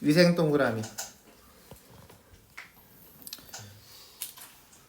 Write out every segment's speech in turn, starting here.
위생 동그라미.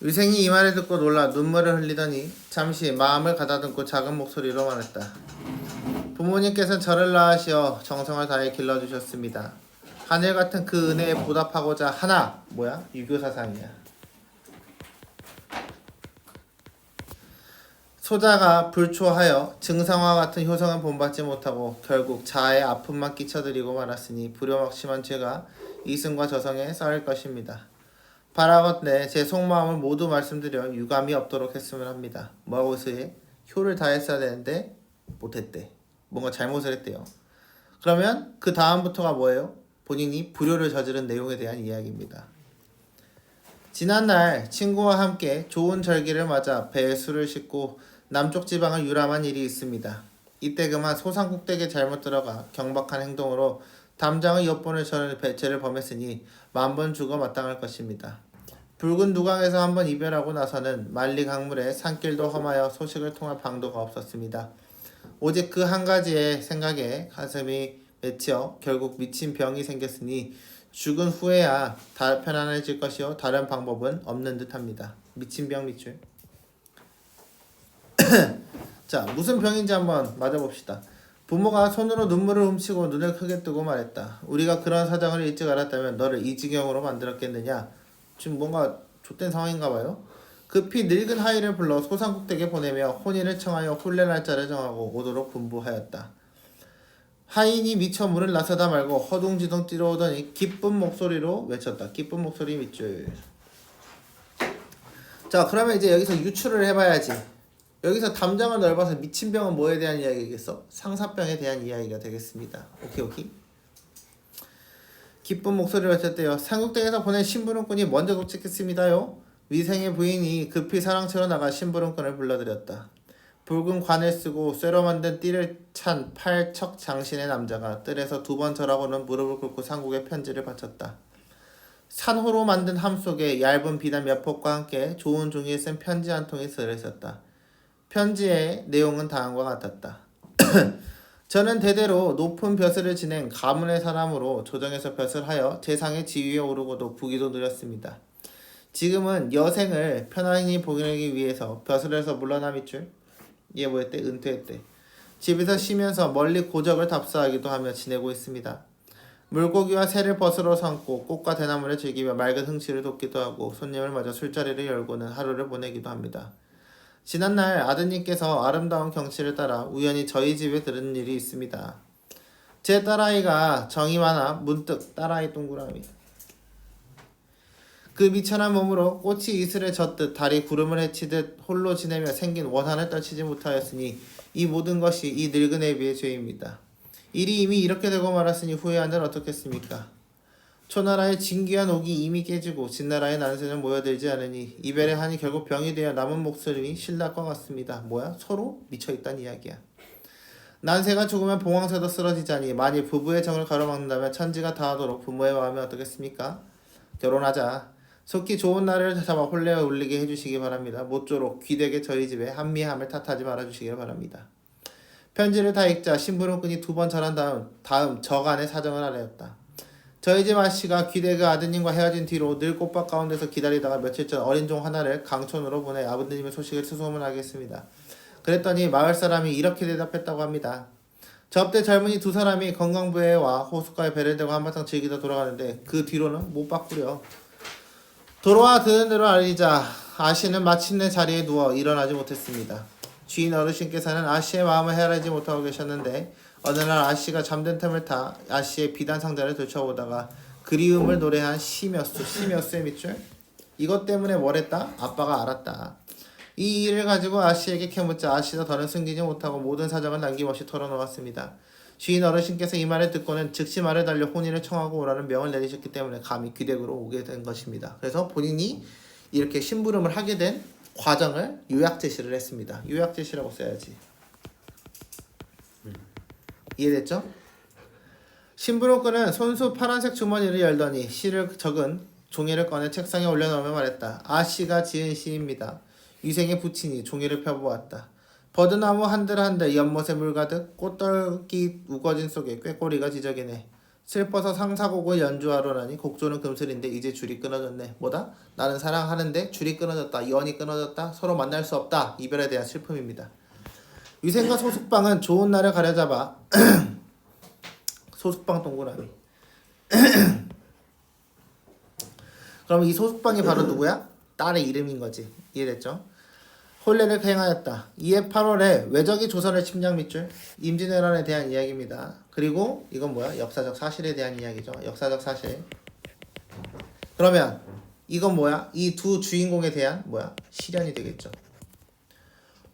위생이 이 말을 듣고 놀라 눈물을 흘리더니 잠시 마음을 가다듬고 작은 목소리로 말했다. 부모님께서는 저를 낳으시어 정성을 다해 길러주셨습니다. 하늘 같은 그 은혜에 보답하고자 하나 뭐야 유교 사상이야. 소자가 불초하여 증상과 같은 효성은 본받지 못하고 결국 자아의 아픔만 끼쳐드리고 말았으니 불효막심한 죄가 이승과 저성에 쌓일 것입니다. 바라건대 제 속마음을 모두 말씀드려 유감이 없도록 했으면 합니다. 있어요? 효를 다했어야 되는데 못했대. 뭔가 잘못을 했대요. 그러면 그 다음부터가 뭐예요? 본인이 불효를 저지른 내용에 대한 이야기입니다. 지난날 친구와 함께 좋은 절기를 맞아 배에 술을 싣고 남쪽 지방을 유람한 일이 있습니다. 이때 그만 소상국댁에 잘못 들어가 경박한 행동으로 담장의 옆번을 저는 배체를 범했으니 만번 죽어 마땅할 것입니다. 붉은 누강에서 한번 이별하고 나서는 만리 강물에 산길도 험하여 소식을 통할 방도가 없었습니다. 오직 그 한 가지의 생각에 가슴이 맺혀 결국 미친 병이 생겼으니 죽은 후에야 다 편안해질 것이요 다른 방법은 없는 듯합니다. 미친 병 밑줄. 자 무슨 병인지 한번 맞아봅시다. 부모가 손으로 눈물을 훔치고 눈을 크게 뜨고 말했다. 우리가 그런 사정을 일찍 알았다면 너를 이 지경으로 만들었겠느냐. 지금 뭔가 좆된 상황인가 봐요. 급히 늙은 하이를 불러 소상국댁에 보내며 혼인을 청하여 혼례 날짜를 정하고 오도록 분부하였다. 하인이 미처 문을 나서다 말고 허둥지둥 뛰어오더니 기쁜 목소리로 외쳤다. 기쁜 목소리 밑줄. 자, 그러면 이제 여기서 유추를 해봐야지. 여기서 담장을 넓어서 미친 병은 뭐에 대한 이야기겠어? 상사병에 대한 이야기가 되겠습니다. 오케이 오케이. 기쁜 목소리를 외쳤대요. 상국댁에서 보낸 심부름꾼이 먼저 도착했습니다요. 위생의 부인이 급히 사랑채로 나가 심부름꾼을 불러들였다. 붉은 관을 쓰고 쇠로 만든 띠를 찬 팔척 장신의 남자가 뜰에서 두 번 절하고는 무릎을 꿇고 상국에 편지를 바쳤다. 산호로 만든 함 속에 얇은 비단 몇 폭과 함께 좋은 종이에 쓴 편지 한 통이 쓰여 있었다. 편지의 내용은 다음과 같았다. 저는 대대로 높은 벼슬을 지낸 가문의 사람으로 조정에서 벼슬하여 재상의 지위에 오르고도 부귀도 누렸습니다. 지금은 여생을 편안히 보내기 위해서 벼슬에서 물러남이 줄얘 뭐했대? 은퇴했대. 집에서 쉬면서 멀리 고적을 답사하기도 하며 지내고 있습니다. 물고기와 새를 벗으로 삼고 꽃과 대나무를 즐기며 맑은 흥취를 돕기도 하고 손님을 맞아 술자리를 열고는 하루를 보내기도 합니다. 지난날 아드님께서 아름다운 경치를 따라 우연히 저희 집에 들은 일이 있습니다. 제 딸아이가 정이 많아 문득 딸아이 동그라미 그 미천한 몸으로 꽃이 이슬에 젖듯 달이 구름을 헤치듯 홀로 지내며 생긴 원한을 떨치지 못하였으니 이 모든 것이 이 늙은 애비의 죄입니다. 일이 이미 이렇게 되고 말았으니 후회한들 어떻겠습니까? 초나라의 진귀한 옥이 이미 깨지고 진나라의 난세는 모여들지 않으니 이별의 한이 결국 병이 되어 남은 목소림이 신랄과 같습니다. 뭐야? 서로 미쳐있단 이야기야. 난세가 죽으면 봉황새도 쓰러지자니 만일 부부의 정을 가로막는다면 천지가 다하도록 부모의 마음이 어떻겠습니까? 결혼하자. 속히 좋은 날을 잡아 혼례에 올리게 해주시기 바랍니다. 모쪼록 귀되게 저희 집에 한미함을 탓하지 말아주시기 바랍니다. 편지를 다 읽자 신부름꾼이 두번 절한 다음 다음 저간의 사정을 알아였다. 저희 집 아씨가 귀대그 아드님과 헤어진 뒤로 늘 꽃밭 가운데서 기다리다가 며칠 전 어린 종 하나를 강촌으로 보내 아버님의 소식을 수소문하겠습니다. 그랬더니 마을 사람이 이렇게 대답했다고 합니다. 접대 젊은이 두 사람이 건강부에 와 호숫가에 배를 대고 한바탕 즐기다 돌아가는데 그 뒤로는 못 바꾸려. 돌아와 드는 대로 알리자 아씨는 마침내 자리에 누워 일어나지 못했습니다. 주인 어르신께서는 아씨의 마음을 헤아리지 못하고 계셨는데 어느 날 아씨가 잠든 틈을 타 아씨의 비단 상자를 들춰보다가 그리움을 노래한 시몇수 시몇수의 밑줄 이것 때문에 뭘 했다? 아빠가 알았다. 이 일을 가지고 아씨에게 캐묻자 아씨도 더는 숨기지 못하고 모든 사정을 남김없이 털어놓았습니다. 주인 어르신께서 이 말을 듣고는 즉시 말을 달려 혼인을 청하고 오라는 명을 내리셨기 때문에 감히 귀댁으로 오게 된 것입니다. 그래서 본인이 이렇게 심부름을 하게 된 과정을 요약 제시를 했습니다. 요약 제시라고 써야지. 이해됐죠? 신부름꾼은 손수 파란색 주머니를 열더니 시를 적은 종이를 꺼내 책상에 올려놓으며 말했다. 아 씨가 지은 시입니다. 위생에 붙이니 종이를 펴보았다. 버드나무 한들 한들 연못에 물 가득 꽃떨기 우거진 속에 꾀꼬리가 지저귀네 슬퍼서 상사곡을 연주하러라니 곡조는 금슬인데 이제 줄이 끊어졌네 뭐다? 나는 사랑하는데 줄이 끊어졌다 연이 끊어졌다 서로 만날 수 없다 이별에 대한 슬픔입니다 위생과 소숙방은 좋은 날을 가려잡아 소숙방 동그라미 그럼 이 소숙방이 바로 누구야? 딸의 이름인 거지 이해됐죠? 혼례를 행하였다. 이에 8월에 외적이 조선을 침략 밑줄 임진왜란에 대한 이야기입니다. 그리고 이건 뭐야? 역사적 사실에 대한 이야기죠. 역사적 사실. 그러면 이건 뭐야? 이 두 주인공에 대한 뭐야? 시련이 되겠죠.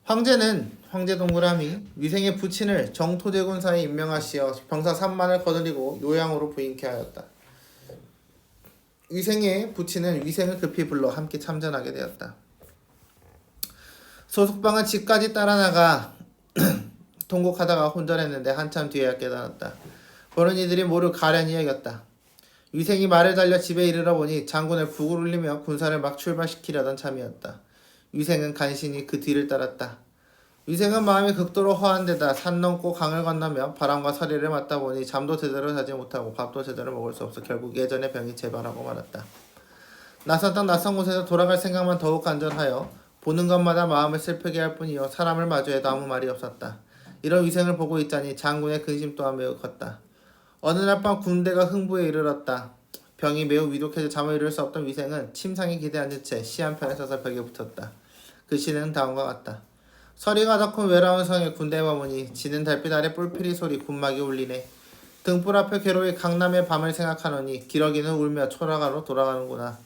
황제는 황제 동그라미 위생의 부친을 정토제군사에 임명하시어 병사 3만을 거느리고 요양으로 부인케 하였다. 위생의 부친은 위생을 급히 불러 함께 참전하게 되었다. 소속방은 집까지 따라 나가 통곡하다가 혼전했는데 한참 뒤에야 깨달았다. 보는 이들이 모두 가련히 여겼다. 위생이 말을 달려 집에 이르러 보니 장군을 북을 울리며 군사를 막 출발시키려던 참이었다. 위생은 간신히 그 뒤를 따랐다. 위생은 마음이 극도로 허한 데다 산 넘고 강을 건너며 바람과 서리를 맞다 보니 잠도 제대로 자지 못하고 밥도 제대로 먹을 수 없어 결국 예전의 병이 재발하고 말았다. 낯선 땅 낯선 곳에서 돌아갈 생각만 더욱 간절하여 보는 것마다 마음을 슬프게 할 뿐이요 사람을 마주해도 아무 말이 없었다. 이런 위생을 보고 있자니 장군의 근심 또한 매우 컸다. 어느 날 밤 군대가 흥부에 이르렀다. 병이 매우 위독해져 잠을 이룰 수 없던 위생은 침상에 기대 앉은 채 시 한 편에 서서 벽에 붙었다. 그 시는 다음과 같다. 서리가 덕hun 외로운 성의 군대 머무니 지는 달빛 아래 뿔피리 소리 군막이 울리네. 등불 앞에 괴로이 강남의 밤을 생각하노니 기러기는 울며 초라가로 돌아가는구나.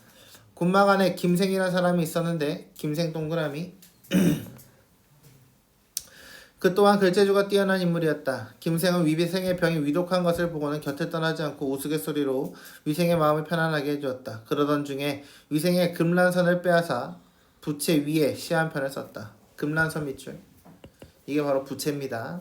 군막 안에 김생이라는 사람이 있었는데 김생 동그라미 그 또한 글재주가 뛰어난 인물이었다. 김생은 위비생의 병이 위독한 것을 보고는 곁을 떠나지 않고 우스갯소리로 위생의 마음을 편안하게 해주었다. 그러던 중에 위생의 금란선을 빼앗아 부채 위에 시 한 편을 썼다. 금란선 밑줄 이게 바로 부채입니다.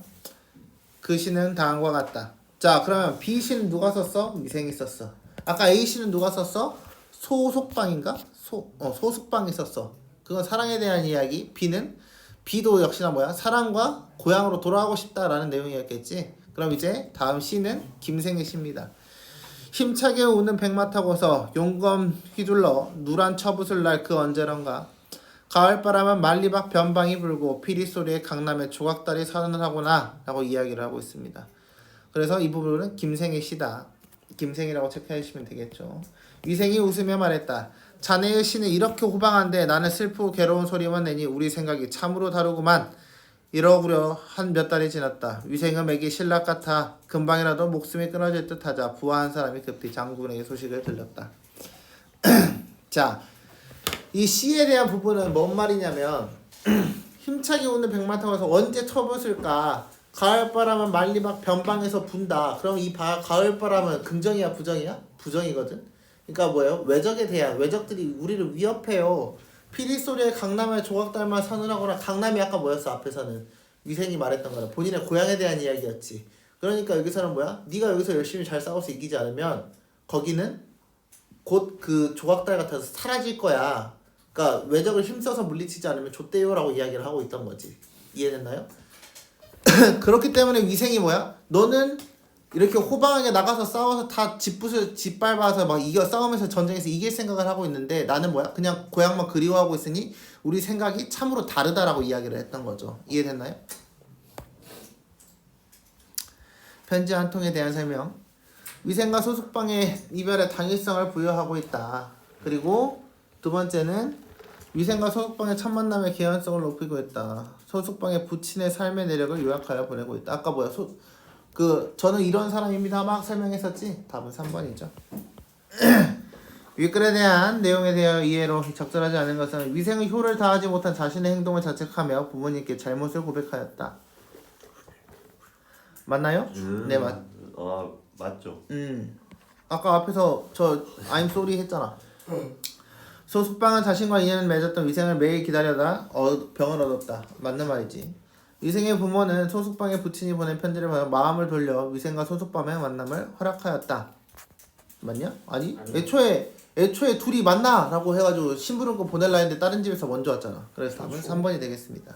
그 시는 다음과 같다. 자 그러면 B 시는 누가 썼어? 위생이 썼어. 아까 A 시는 누가 썼어? 소속방인가? 소, 어, 소속방이 썼어. 그건 사랑에 대한 이야기. B는 B도 역시나 뭐야? 사랑과 고향으로 돌아가고 싶다라는 내용이었겠지. 그럼 이제 다음 C는 김생의 시입니다. 힘차게 우는 백마 타고서 용검 휘둘러 누란 처붓을 날 그 언제런가 가을바람은 만리박 변방이 불고 피리 소리에 강남의 조각달이 선언을 하구나 라고 이야기를 하고 있습니다. 그래서 이 부분은 김생의 시다. 김생이라고 체크해 주시면 되겠죠. 위생이 웃으며 말했다. 자네의 시는 이렇게 호방한데 나는 슬프고 괴로운 소리만 내니 우리 생각이 참으로 다르구만. 이러구려 한 몇 달이 지났다. 위생은 맥이 신락 같아 금방이라도 목숨이 끊어질 듯하자 부하한 사람이 급히 장군에게 소식을 들렸다. 자, 이 시에 대한 부분은 뭔 말이냐면 힘차게 우는 백마타고에서 언제 쳐붓을까? 가을바람은 만리막 변방에서 분다. 그럼 이 바, 가을바람은 긍정이야 부정이야? 부정이거든. 그러니까 뭐예요? 외적에 대한 외적들이 우리를 위협해요. 피리 소리에 강남의 조각달만 선언하거나 강남이 아까 뭐였어 앞에서는 위생이 말했던 거는 본인의 고향에 대한 이야기였지. 그러니까 여기서는 뭐야? 네가 여기서 열심히 잘 싸워서 이기지 않으면 거기는 곧 그 조각달 같아서 사라질 거야. 그러니까 외적을 힘써서 물리치지 않으면 좆대요라고 이야기를 하고 있던 거지. 이해됐나요? 그렇기 때문에 위생이 뭐야? 너는 이렇게 호방하게 나가서 싸워서 다 짓부수 짓밟아서 막 이겨 싸우면서 전쟁에서 이길 생각을 하고 있는데 나는 뭐야? 그냥 고향만 그리워하고 있으니 우리 생각이 참으로 다르다라고 이야기를 했던 거죠. 이해됐나요? 편지 한 통에 대한 설명. 위생과 소속방의 이별의 당일성을 부여하고 있다. 그리고 두 번째는 위생과 소속방의 첫 만남의 개연성을 높이고 있다. 소속방의 부친의 삶의 내력을 요약하여 보내고 있다. 아까 뭐야? 소, 그 저는 이런 사람입니다. 막 설명했었지. 답은 3번이죠. 윗글에 대한 내용에 대한 이해로 적절하지 않은 것은 위생의 효를 다하지 못한 자신의 행동을 자책하며 부모님께 잘못을 고백하였다. 맞나요? 음, 네 맞. 아 맞죠. 음. 아까 앞에서 저 I'm sorry 했잖아. 소속방은 자신과 인연을 맺었던 위생을 매일 기다려다 어, 병을 얻었다. 맞는 말이지. 위생의 부모는 소속방의 부친이 보낸 편지를 받아 마음을 돌려 위생과 소속방의 만남을 허락하였다. 맞냐? 아니? 애초에 애초에 둘이 만나라고 해가지고 심부름권 보낼라 했는데 다른 집에서 먼저 왔잖아. 그래서 답은 3번이 되겠습니다.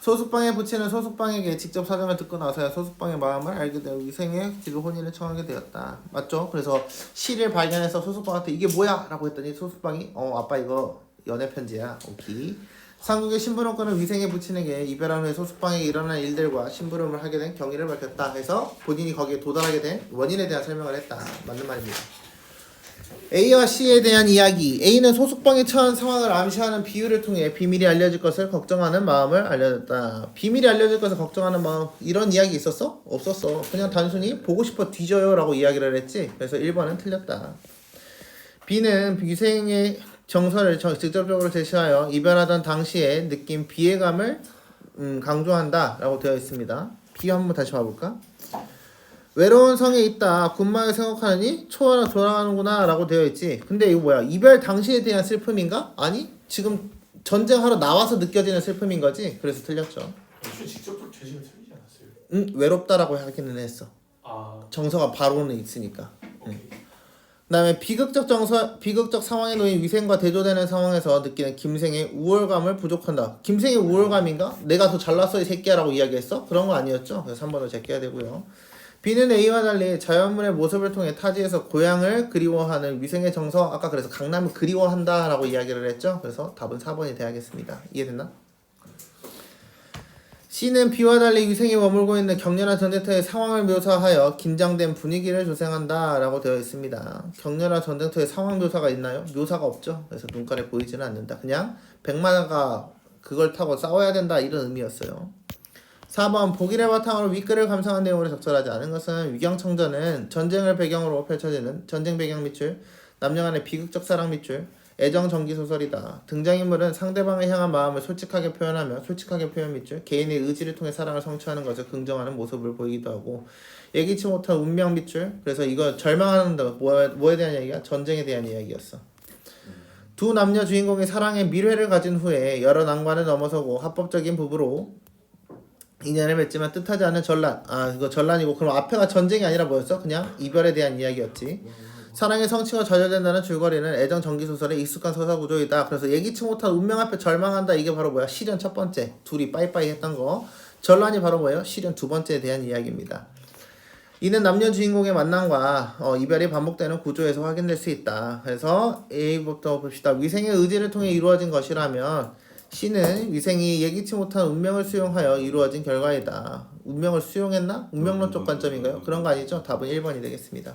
소속방에 붙이는 소속방에게 직접 사정을 듣고 나서야 소속방의 마음을 알게 되어 위생의 지금 혼인을 청하게 되었다. 맞죠? 그래서 시를 발견해서 소속방한테 이게 뭐야? 라고 했더니 소속방이 어 아빠 이거 연애 편지야. 오케이. 삼국의 심부름권은 위생에 붙이는 게 이별한 후에 소속방에 일어난 일들과 심부름을 하게 된 경위를 밝혔다 해서 본인이 거기에 도달하게 된 원인에 대한 설명을 했다. 맞는 말입니다. A와 C에 대한 이야기. A는 소속방에 처한 상황을 암시하는 비유를 통해 비밀이 알려질 것을 걱정하는 마음을 알려줬다. 비밀이 알려질 것을 걱정하는 마음. 이런 이야기 있었어? 없었어. 그냥 단순히 보고 싶어 뒤져요 라고 이야기를 했지. 그래서 1번은 틀렸다. B는 위생의 정서를 정- 직접적으로 제시하여 이별하던 당시에 느낀 비애감을 음, 강조한다라고 되어 있습니다. B 한번 다시 봐볼까? 외로운 성에 있다. 군마에 생각하느니 초원으로 돌아가는구나 라고 되어 있지. 근데 이거 뭐야? 이별 당시에 대한 슬픔인가? 아니 지금 전쟁하러 나와서 느껴지는 슬픔인 거지. 그래서 틀렸죠. 애초에 직접 제시는 틀리지 않았어요. 응 외롭다라고 하기는 했어. 아 정서가 바로는 있으니까. 오케이. 그다음에 비극적 정서, 비극적 상황에 놓인 위생과 대조되는 상황에서 느끼는 김생의 우월감을 부족한다. 김생의 우월감인가? 내가 더 잘났어 이 새끼야라고 이야기했어? 그런 거 아니었죠? 그래서 3번을 제껴야 되고요. B는 A와 달리 자연물의 모습을 통해 타지에서 고향을 그리워하는 위생의 정서 아까 그래서 강남을 그리워한다라고 이야기를 했죠. 그래서 답은 4번이 돼야겠습니다. 이해됐나? C는 B와 달리 위생이 머물고 있는 격렬한 전쟁터의 상황을 묘사하여 긴장된 분위기를 조성한다 라고 되어 있습니다. 격렬한 전쟁터의 상황 묘사가 있나요? 묘사가 없죠. 그래서 눈깔에 보이지는 않는다. 그냥 백마가 그걸 타고 싸워야 된다 이런 의미였어요. 4번 복일의 바탕으로 윗글을 감상한 내용으로 적절하지 않은 것은 위경청전은 전쟁을 배경으로 펼쳐지는 전쟁 배경 밑줄 남녀 간의 비극적 사랑 밑줄 애정 전기 소설이다. 등장인물은 상대방을 향한 마음을 솔직하게 표현하며 솔직하게 표현 밑줄 개인의 의지를 통해 사랑을 성취하는 것을 긍정하는 모습을 보이기도 하고 예기치 못한 운명 밑줄 그래서 이거 절망하는 다 뭐에, 대한 이야기야? 전쟁에 대한 이야기였어. 두 남녀 주인공이 사랑의 밀회를 가진 후에 여러 난관을 넘어서고 합법적인 부부로 인연을 맺지만 뜻하지 않은 전란. 아, 이거 전란이고 그럼 앞에가 전쟁이 아니라 뭐였어? 그냥 이별에 대한 이야기였지. 사랑의 성취가 좌절된다는 줄거리는 애정 전기 소설의 익숙한 서사 구조이다. 그래서 예기치 못한 운명 앞에 절망한다. 이게 바로 뭐야? 시련 첫 번째. 둘이 빠이빠이 했던 거. 전란이 바로 뭐예요? 시련 두 번째에 대한 이야기입니다. 이는 남녀 주인공의 만남과 어, 이별이 반복되는 구조에서 확인될 수 있다. 그래서 A부터 봅시다. 위생의 의지를 통해 이루어진 것이라면 C는 위생이 예기치 못한 운명을 수용하여 이루어진 결과이다. 운명을 수용했나? 운명론적 관점인가요? 그런 거 아니죠? 답은 1번이 되겠습니다.